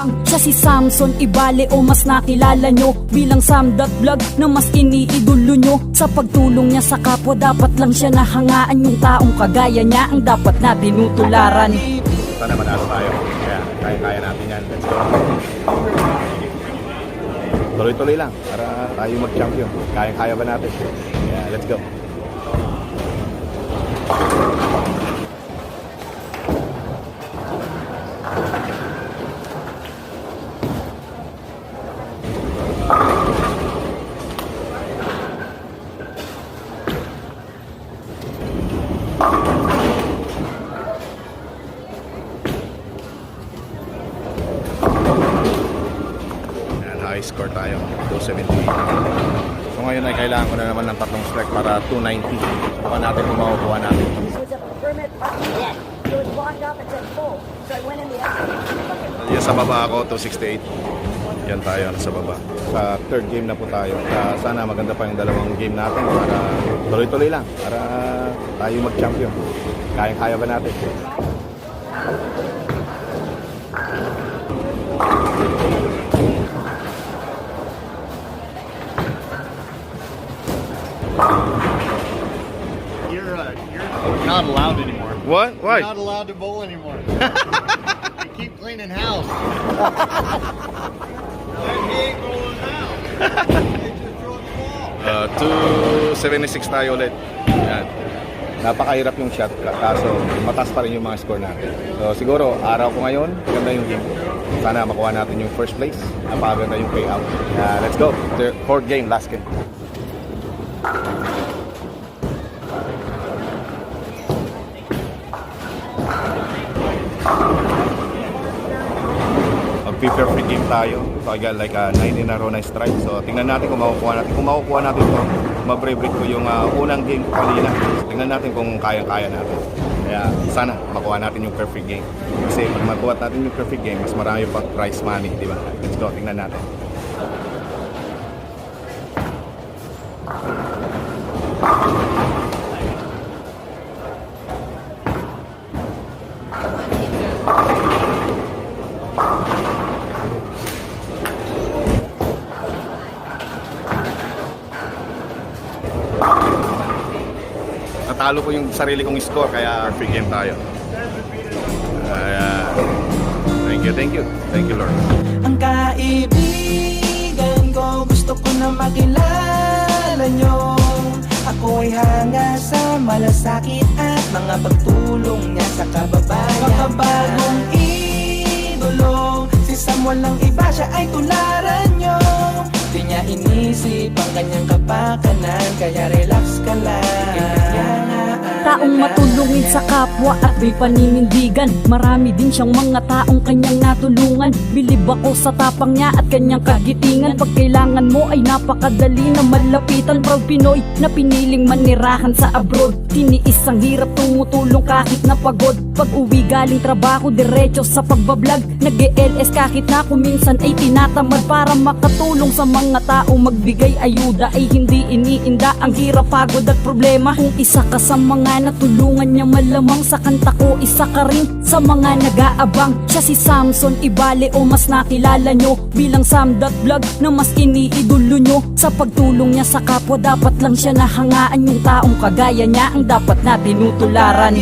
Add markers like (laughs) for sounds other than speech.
Siya si Samson Ibale o mas nakilala nyo Bilang Sam.vlog na mas iniidolo nyo Sa pagtulong niya sa kapwa dapat lang siya nahangaan Yung taong kagaya niya ang dapat na tinutularan Sana manalo tayo. Kaya kaya-kaya natin yan. Let's go. Tuloy-tuloy lang para tayo mag-champion. Kaya-kaya ba natin? Yeah, let's go. Yan, high score tayo. 270. So ngayon ay kailangan ko na naman ng tatlong strike para 290. Baka natin kung makukuha natin. Yan sa baba ako, 268. Yan tayo, nasa baba. Sa third game na po tayo. Sana maganda pa yung dalawang game natin para tuloy-tuloy lang. Para tayo mag-champion. Kaya-kaya ba natin? You're uh, you're not allowed anymore. What? You're not allowed to bowl anymore. (laughs) I keep cleaning house. the. Uh, 276 tayo ulit. Yan. Napakahirap yung shot ka- kaso mataas pa rin yung mga score natin. So siguro araw ko ngayon, ganda yung game. Sana makuha natin yung first place. Napakaganda yung payout. Uh, let's go. Third, fourth game, last game. Mag-perfect game tayo. So I got like a 9 in a row na strike. So tingnan natin kung makukuha natin. Kung makukuha natin ito, mabre-break ko yung ah, unang game ko kanina. So, tingnan natin kung kaya-kaya natin. Kaya sana makuha natin yung perfect game. Kasi pag makuha natin yung perfect game, mas marami pa prize money, di ba? Let's go, tingnan natin. Natalo ko yung sarili kong score, kaya perfect game tayo. Kaya, thank you, thank you. Thank you, Lord. Ang kaibigan ko Gusto ko na makilala nyo Ako'y hanga sa malasakit At mga pagtulong niya sa kababayan. Makabagong idolo Si Samuel lang iba siya ay tularan nyo Di niya inisip ang kanyang kapakanan Kaya relax ka lang Taong matulungin sa kapwa at may paninindigan. Marami din siyang mga taong kanyang natulungan. Bilib ako sa tapang niya at kanyang kagitingan. Pag kailangan mo ay napakadali na malapitan. Proud Pinoy na piniling manirahan sa abroad. Tiniis ang hirap tumutulong kahit na pagod Pag uwi galing trabaho diretso sa pagbablog. Nag-ELS kahit na kuminsan ay tinatamad Para makatulong sa mga taong magbigay ayuda Ay hindi iniinda. Ang hirap, pagod at problema. Kung isa ka sa mga natulungan niya malamang Sa kanta ko isa ka rin sa mga nag-aabang. Siya si Samson Ibale o mas nakilala nyo Bilang Sam.vlog na mas iniidolo nyo. Sa pagtulong niya sa kapwa dapat lang siya nahangaan Yung taong kagaya niya. Ang dapat na tinutularan